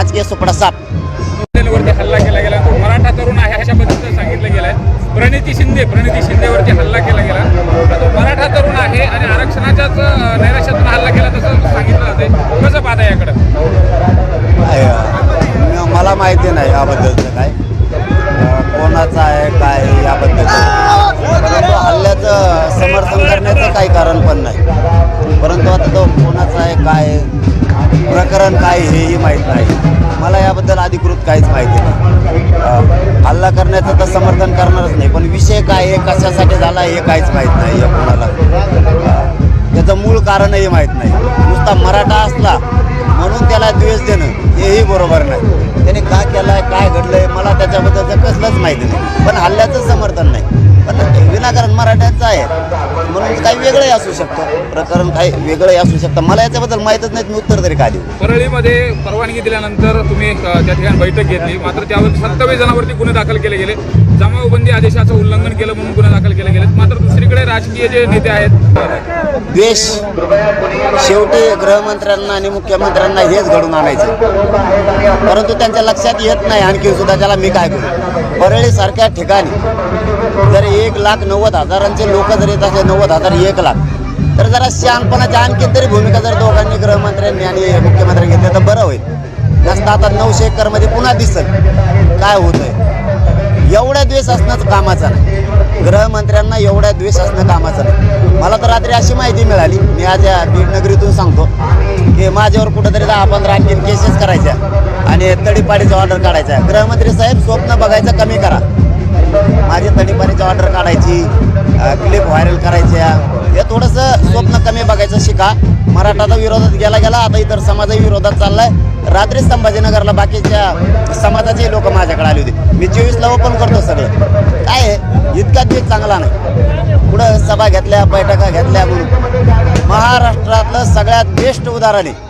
राजकीय सुपडा साप. वरती हल्ला केला गेला. तो मराठा तरुण आहे अशा पद्धतीनं सांगितलं गेलंय. प्रणिती शिंदे प्रणिती शिंदेवरती हल्ला केला गेला. तो मराठा तरुण आहे आणि आरक्षण अधिकृत काहीच माहिती नाही. हल्ला करण्याचं तर समर्थन करणारच नाही पण विषय काय आहे कशासाठी झाला हे काहीच माहीत नाही या कोणाला. त्याचं मूळ कारणही माहीत नाही. नुसता मराठा असला म्हणून त्याला द्वेष देणं हेही बरोबर नाही. त्याने का केलंय काय घडलंय आहे त्याच्याबद्दलचं कसलंच माहिती नाही. पण हल्ल्याचं समर्थन नाही. पण विनाकारण मराठ्यांचं आहे. म्हणून काही वेगळंही असू शकतं. प्रकरण काही वेगळंही असू शकतं. मला याच्याबद्दल माहीतच नाही मी उत्तर तरी काय देऊ? परळीमध्ये परवानगी दिल्यानंतर तुम्ही त्या ठिकाणी बैठक घेतली. मात्र त्यावर सत्तावीस जणांवरती गुन्हे दाखल केले गेले. जमावबंदी आदेशाचं उल्लंघन केलं म्हणून गुन्हे दाखल मात्र दुसरीकडे राजकीय जे नेते आहेत. द्वेष शेवटी गृहमंत्र्यांना आणि मुख्यमंत्र्यांना हेच घडून आणायचं. परंतु त्यांच्या लक्षात येत नाही आणखी सुद्धा त्याला मी काय करू. परळी सारख्या ठिकाणी जर एक लाख नव्वद हजारांचे लोक जर येत असले नव्वद हजार एक लाख तर जरा शहाणपणाची आणखी तरी भूमिका जर दोघांनी गृहमंत्र्यांनी आणि मुख्यमंत्र्यांनी घेतली तर बरं होईल. जास्त आता नऊशे एकरमध्ये पुन्हा दिसल. काय होतंय? एवढा द्वेष असणंच कामाचा नाही. गृहमंत्र्यांना एवढ्या द्वेष असणं कामाचं नाही. मला तर रात्री अशी माहिती मिळाली. मी आज या बीड नगरीतून सांगतो की माझ्यावर कुठंतरी दहा पंधरा आणखी केसेस करायच्या आणि तडीपाडीचा ऑर्डर काढायचा गृहमंत्री साहेब स्वप्न बघायचं कमी करा. माझी तडीपाडीची ऑर्डर काढायची. क्लिप व्हायरल करायच्या हे थोडंसं स्वप्न कमी बघायचं शिका. मराठाचा विरोधात गेला गेला आता इतर समाजाही विरोधात चाललाय. रात्री संभाजीनगरला बाकीच्या समाजाचे लोक माझ्याकडे आले होते. मी चोवीसला ओपन करतो सगळं. काय आहे इतका दिवस चांगला नाही. पुढं सभा घेतल्या बैठका घेतल्या म्हणून. महाराष्ट्रातलं सगळ्यात बेस्ट उदाहरण आहे.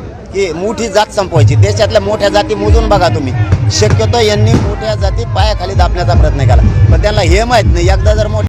की मोठी जात संपवायची. देशातल्या मोठ्या जाती मोजून बघा तुम्ही. शक्यतो यांनी मोठ्या जाती पायाखाली दाबण्याचा प्रयत्न केला. पण त्यांना हे माहीत नाही. एकदा जर मोठ्या